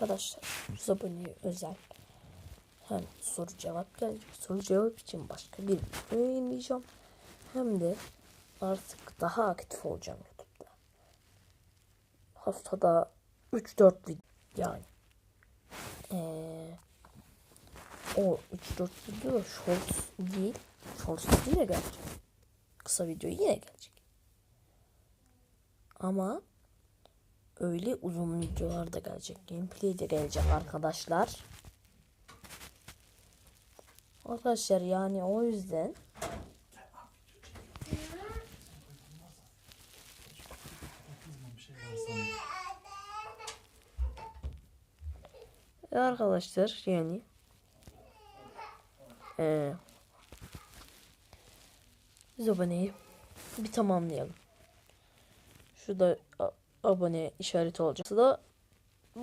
arkadaşlar. 100 aboneye özel. Hem soru cevap gelecek. Soru cevap için başka bir video yayınlayacağım. Hem de artık daha aktif olacağım YouTube'da. Haftada 3-4 video yani. Ee, o 3-4 video shorts değil. Shorts yine gelecek. Kısa video yine gelecek. Ama öyle uzun videolar da gelecek. Gameplay de gelecek arkadaşlar. Arkadaşlar yani o yüzden arkadaşlar yani eee biz aboneyi bir tamamlayalım. Şurada abone işareti olacak. da